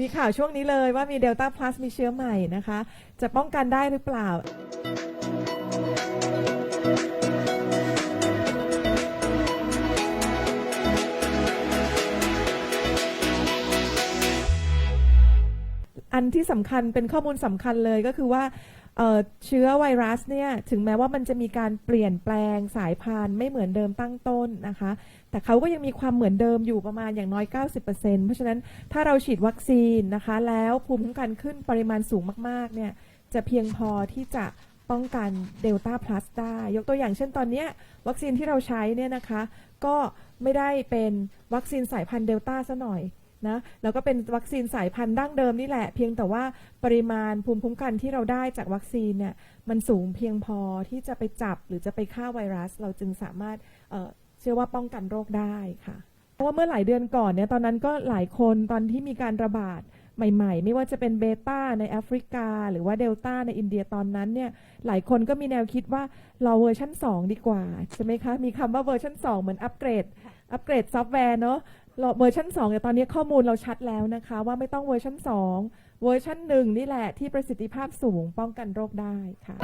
มีข่าวช่วงนี้เลยว่ามีเดลต้าพลัสมีเชื้อใหม่นะคะ จะป้องกันได้หรือเปล่า อันที่สำคัญเป็นข้อมูลสำคัญเลยก็คือว่า เชื้อไวรัสเนี่ยถึงแม้ว่ามันจะมีการเปลี่ยนแปลงสายพันธุ์ไม่เหมือนเดิมตั้งต้นนะคะ แต่เขาก็ยังมีความเหมือนเดิมอยู่ประมาณอย่างน้อย 90%เพราะฉะนั้นถ้าเราฉีดวัคซีนนะคะ แล้วภูมิคุ้มกันขึ้นปริมาณสูงมากๆเนี่ยจะเพียงพอที่จะป้องกันเดลต้าพลัสได้ยกตัวอย่างเช่นตอนนี้วัคซีนที่เราใช้เนี่ยนะคะ ก็ไม่ได้เป็นวัคซีนสายพันธุ์เดลต้าซะหน่อย นะแล้วก็เป็นวัคซีนสายพันธุ์ดั้งเดิมนี่แหละ เพียงแต่ว่าปริมาณภูมิคุ้มกันที่เราได้จากวัคซีนเนี่ยมันสูงเพียงพอที่จะไปจับหรือจะไปฆ่าไวรัส เราจึงสามารถเเชื่อว่าป้องกันโรคได้ค่ะ เพราะว่าเมื่อหลายเดือนก่อนเนี่ยตอนนั้นก็หลายคนตอนที่มีการระบาด ใหม่ๆ ไม่ว่าจะเป็นเบต้าในแอฟริกา หรือว่าเดลต้าในอินเดียตอนนั้นเนี่ยหลายคนก็มีแนวคิดว่าเราเวอร์ชัน2 ดีกว่า ใช่ไหมคะ มีคำว่าเวอร์ชัน2 เหมือนอัปเกรดอัปเกรดซอฟต์แวร์เนาะเราเวอร์ชัน2เนี่ตอนนี้ข้อมูลเราชัดแล้วนะคะ ว่าไม่ต้องเวอร์ชัน2 เวอร์ชัน1 นี่แหละที่ประสิทธิภาพสูงป้องกันโรคได้ค่ะ